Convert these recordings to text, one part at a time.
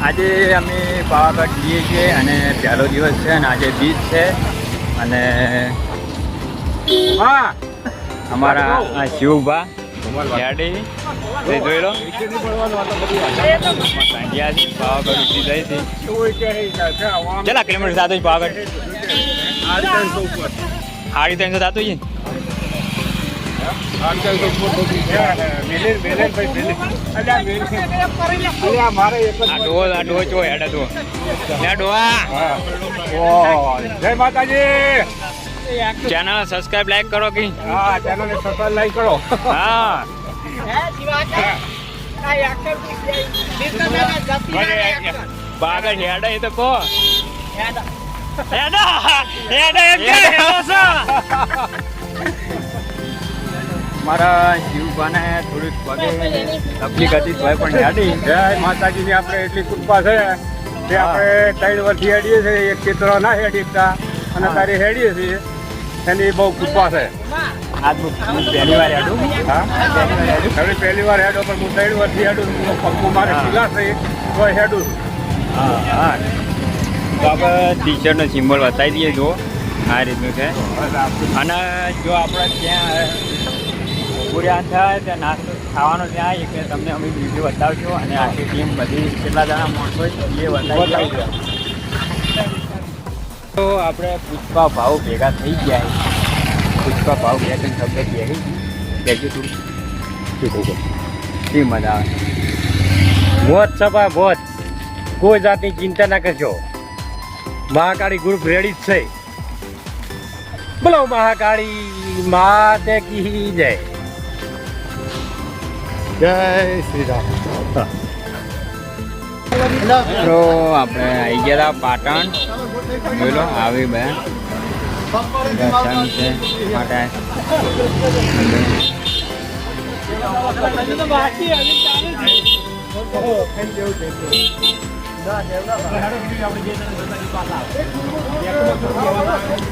આજે અમે પાવાગઢ જઈએ છીએ અને પહેલો દિવસ છે અને આજે બીચ છે અને હા. અમારા આ શિવભા યાડી તે જોઈ લો. પાવાગઢ ઉઠી કેટલા કિલોમીટર થતું છે પાવાગઢ? સાડી ત્રણસો થતું છે જય માતાજી ચેનલ સબસ્ક્રાઇબ લાઈક કરો કે? હા. ચેનલ સબસ્ક્રાઇબ કરો હા પાવાગઢ હેડા. તો કો હેડા એમ કે. મારા જીવભાને થોડીક પગે તકલીફ હતી તો પણ હેડી જય માતાજીની આપણે એટલી કૃપા છે કે આપણે ત્રણ વર્ષથી હેડીએ છીએ એક ચિત્ર ના હેડી શકતા અને તારી હેડીએ છીએ એની બહુ કૃપા છે. પહેલી વાર હેડું? હા? પહેલી વાર હેડું? પણ હું ત્રણ વર્ષથી હેડું છું. પગમાં મારે ખીલા થઈ તો હેડું છું. હા હા. તો આપણે ટી શર્ટનો સિમ્બોલ બતાવી દઈએ જો આ રીતનું છે. અને જો આપણે ત્યાં પૂર્યા થાય ત્યાં નાસ્તો ખાવાનો ત્યાં એટલે તમને અમે વીડિયો બતાવશું અને આખી ટીમ બધી કેટલા જણા માણસો એ બતાવી તો આપણે પુષ્પા ભાવ ભેગા થઈ ગયા છે. પુષ્પા ભાવ બે ત્રણ શબ્દ કહે કહેજો તું શું કહું શી મજા આવે? મોત સભા મોત કોઈ જાતની ચિંતા ના કરજો. મહાકાળી ગ્રુપ રેડી જ છે. બોલો મહાકાળી માતે કી જય. જય શ્રી રામ. તો આપણે આવી ગયા પાટણ. બોલો લો આવી બેન. દર્શન છે માટે. આપણે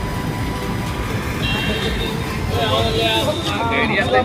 Debería ser